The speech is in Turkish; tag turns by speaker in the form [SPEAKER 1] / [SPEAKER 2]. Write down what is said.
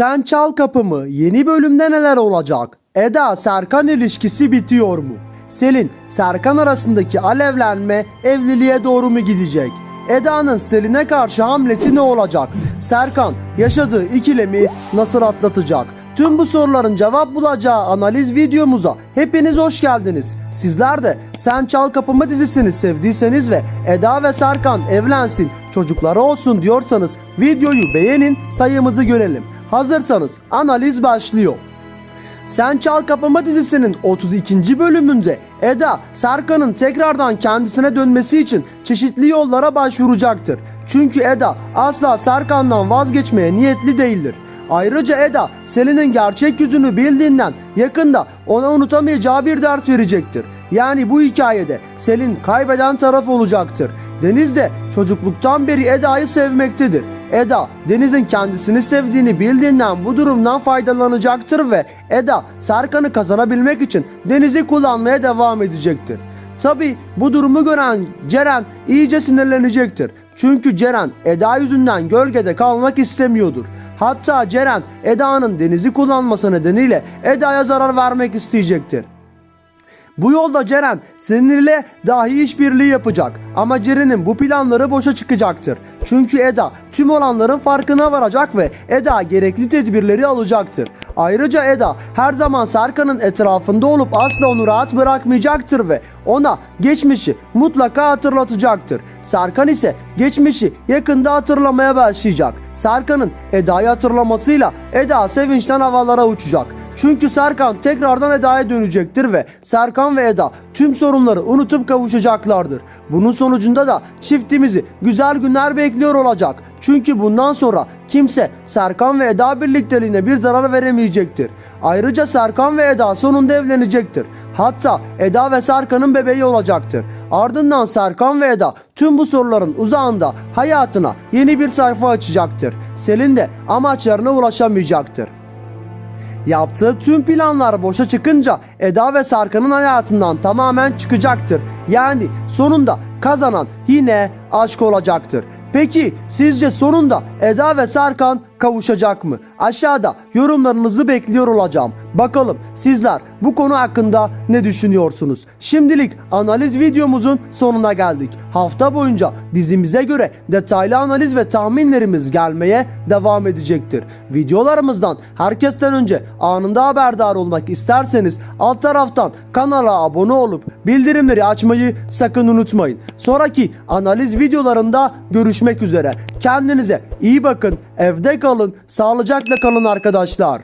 [SPEAKER 1] Sen Çal Kapımı yeni bölümde neler olacak? Eda Serkan ilişkisi bitiyor mu? Selin Serkan arasındaki alevlenme evliliğe doğru mu gidecek? Eda'nın Selin'e karşı hamlesi ne olacak? Serkan yaşadığı ikilemi nasıl atlatacak? Tüm bu soruların cevap bulacağı analiz videomuza hepiniz hoş geldiniz. Sizler de Sen Çal Kapımı dizisini sevdiyseniz ve Eda ve Serkan evlensin, çocukları olsun diyorsanız videoyu beğenin, sayımızı görelim. Hazırsanız analiz başlıyor. Sen Çal Kapımı dizisinin 32. bölümünde Eda, Serkan'ın tekrardan kendisine dönmesi için çeşitli yollara başvuracaktır. Çünkü Eda asla Serkan'dan vazgeçmeye niyetli değildir. Ayrıca Eda, Selin'in gerçek yüzünü bildiğinden yakında ona unutamayacağı bir ders verecektir. Yani bu hikayede Selin kaybeden taraf olacaktır. Deniz de çocukluktan beri Eda'yı sevmektedir. Eda, Deniz'in kendisini sevdiğini bildiğinden bu durumdan faydalanacaktır ve Eda, Serkan'ı kazanabilmek için Deniz'i kullanmaya devam edecektir. Tabi bu durumu gören Ceren iyice sinirlenecektir. Çünkü Ceren Eda yüzünden gölgede kalmak istemiyordur. Hatta Ceren Eda'nın Deniz'i kullanması nedeniyle Eda'ya zarar vermek isteyecektir. Bu yolda Ceren seninle dahi işbirliği yapacak ama Ceren'in bu planları boşa çıkacaktır. Çünkü Eda tüm olanların farkına varacak ve Eda gerekli tedbirleri alacaktır. Ayrıca Eda her zaman Serkan'ın etrafında olup asla onu rahat bırakmayacaktır ve ona geçmişi mutlaka hatırlatacaktır. Serkan ise geçmişi yakında hatırlamaya başlayacak. Serkan'ın Eda'yı hatırlamasıyla Eda sevinçten havalara uçacak. Çünkü Serkan tekrardan Eda'ya dönecektir ve Serkan ve Eda tüm sorunları unutup kavuşacaklardır. Bunun sonucunda da çiftimizi güzel günler bekliyor olacak. Çünkü bundan sonra kimse Serkan ve Eda birlikteliğine bir zarar veremeyecektir. Ayrıca Serkan ve Eda sonunda evlenecektir. Hatta Eda ve Serkan'ın bebeği olacaktır. Ardından Serkan ve Eda tüm bu soruların uzağında hayatına yeni bir sayfa açacaktır. Selin de amaçlarına ulaşamayacaktır. Yaptığı tüm planlar boşa çıkınca Eda ve Serkan'ın hayatından tamamen çıkacaktır. Yani sonunda kazanan yine aşk olacaktır. Peki sizce sonunda Eda ve Serkan kavuşacak mı? Aşağıda yorumlarınızı bekliyor olacağım. Bakalım sizler bu konu hakkında ne düşünüyorsunuz? Şimdilik analiz videomuzun sonuna geldik. Hafta boyunca dizimize göre detaylı analiz ve tahminlerimiz gelmeye devam edecektir. Videolarımızdan herkesten önce anında haberdar olmak isterseniz alt taraftan kanala abone olup bildirimleri açmayı sakın unutmayın. Sonraki analiz videolarında görüşmek üzere. Kendinize iyi bakın, evde kalın, sağlıcakla kalın arkadaşlar.